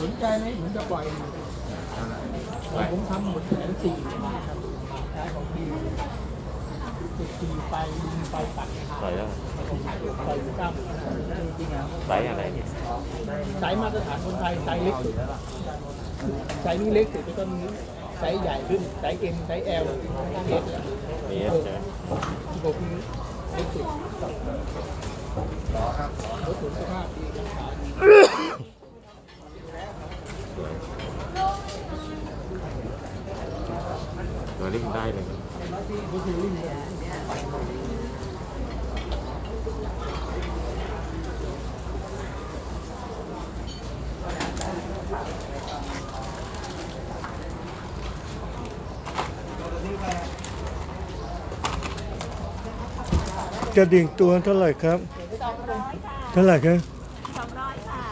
สนใจไหมผมจะปล่อยผมทำหมดแสนสี่นะครับใช้ของพี่ติดตีไปดึงไปตัดปล่อยแล้วไปเก้าหมื่นจริงๆนะไซส์อะไรเนี่ยไซส์มาตรฐานคนไทยไซส์เล็กสุดไซส์นี้เล็กสุดแล้วก็มีไซส์ใหญ่ขึ้นไซส์ M ไซส์ L เล็กแล้วมีเอสใช่ไหมที่ผมเล็กสุดรถสุขภาพดี ราคาดีตัวนี้ได้เลยกระดิ่งตัวเท่าไหร่ครับเท่าไหร่ครับ สองร้อยค่ะ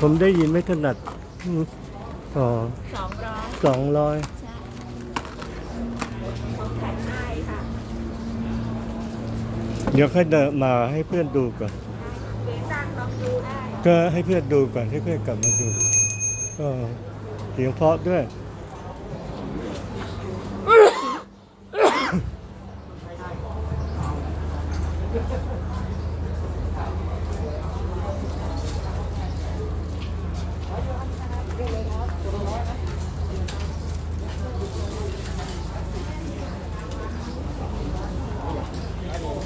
ผมได้ยินไม่ถนัดอืมอ๋อสองร้อย สองร้อย เดี๋ยวค่อยเดินมาให้เพื่อนดูก่อนเสียงดังลองดูได้ก็ให้เพื่อนดูก่อนให้เพื่อนกลับมาดูก็เสียงเพราะด้วย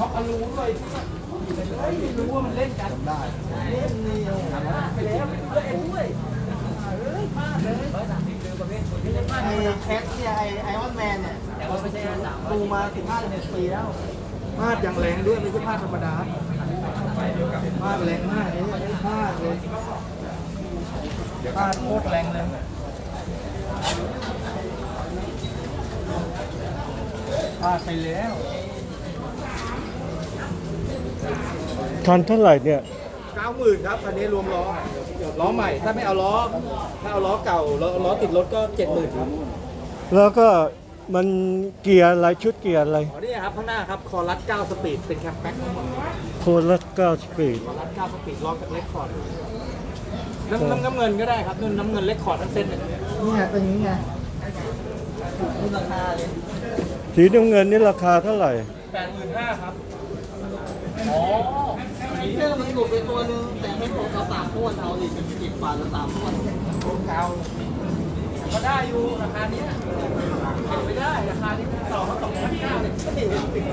เขาก็รู้ด้วยไม่รู้ว่ามันเล่นกันได้เล่นนี่ไปแล้วเล่นด้วยไอ้แคทเนี่ยไอ้ไอออนแมนเนี่ยดูมาสิบห้าสิบปีแล้วพลาดอย่างแรงด้วยไม่ใช่พลาดธรรมดาพลาดแรงมากเลยเนี่ยพลาดเลยพลาดโคตรแรงเลยพลาดไปแล้ว ทันเท่าไหร่เนี่ยเก้าหมื่นครับคันนี้รวมล้อล้อใหม่ถ้าไม่เอาล้อ ถ้าเอาล้อเก่าล้อล้อติดรถก็เจ็ดหมื่นครับแล้วก็มันเกียร์อะไรชุดเกียร์อะไรอ๋อนี่ครับข้างหน้าครับคอรัส9สปีดเป็นแคมแบ็คทั้งหมดโคลัสเก้าสปีดคอรัส9สปีดลองจากเลคคอร์ดน้ำน้ำน้ำเงินก็ได้ครับนู่นน้ำเงินเลคคอร์ดทั้งเส้นเลยนี่ไงเป็นอย่างนี้ไงนี่ราคาเลยสีน้ำเงินนี่ราคาเท่าไหร่แปดหมื่นห้าครับ อ๋อมีเครื่องมันหลุดไปตัวนึงแต่ไม่ตรงกับสามม้วนเอาดิเป็นสิบบาทละสามม้วนเก่าก็ได้อยู่ราคาเนี้ยเก็นไม่ได้ราคานี้ต่อมาสองพันเก้าเนี่ยก็ติดติด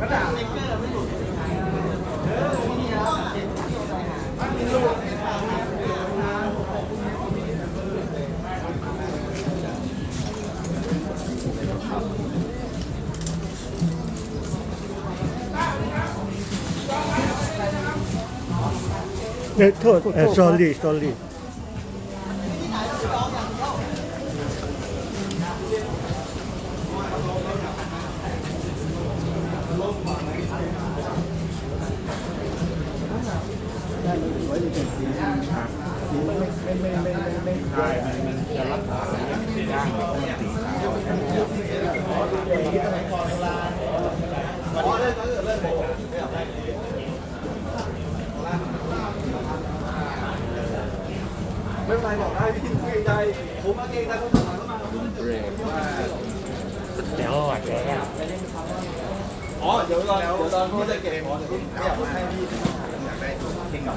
กระดาษสติ๊กเกอร์ไม่หลุด เออโทษเออ sorry sorry ไม่เป็นไรบ ใจบอกได้พี่คุยใจผมมาเก่งใจผมถามเข้ามาเบรกว่าเดี๋ยวอะแกอ๋อเดี๋ยวตอนเดี๋ยวตอนพี่จะเก็บขอเดี๋ยวพี่อยากมาให้พี่อยากได้เก่งกับ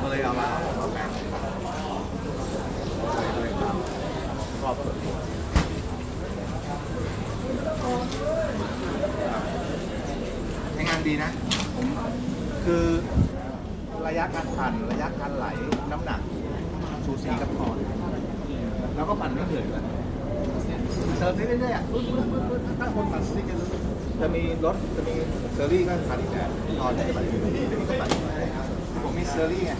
มาเลยเอามาเอาแบ่งขอบใช้งานดีนะ ผมคือระยะการปั่นระยะการไหลน้ำหนัก สูสีกับคอนแล้วก็ปั่นไม่เหนื่อยด้วยเติมได้เรื่อยๆอะปึ๊บปึ๊บปึ๊บปึ๊บถ้าคนปั่นสติ๊กเกอร์จะมีรถจะมีเซอรี่ก็คันอีกแบบตอนที่จะปั่นอยู่ที่นี่ก็ปั่นผมมีเซอรี่ไง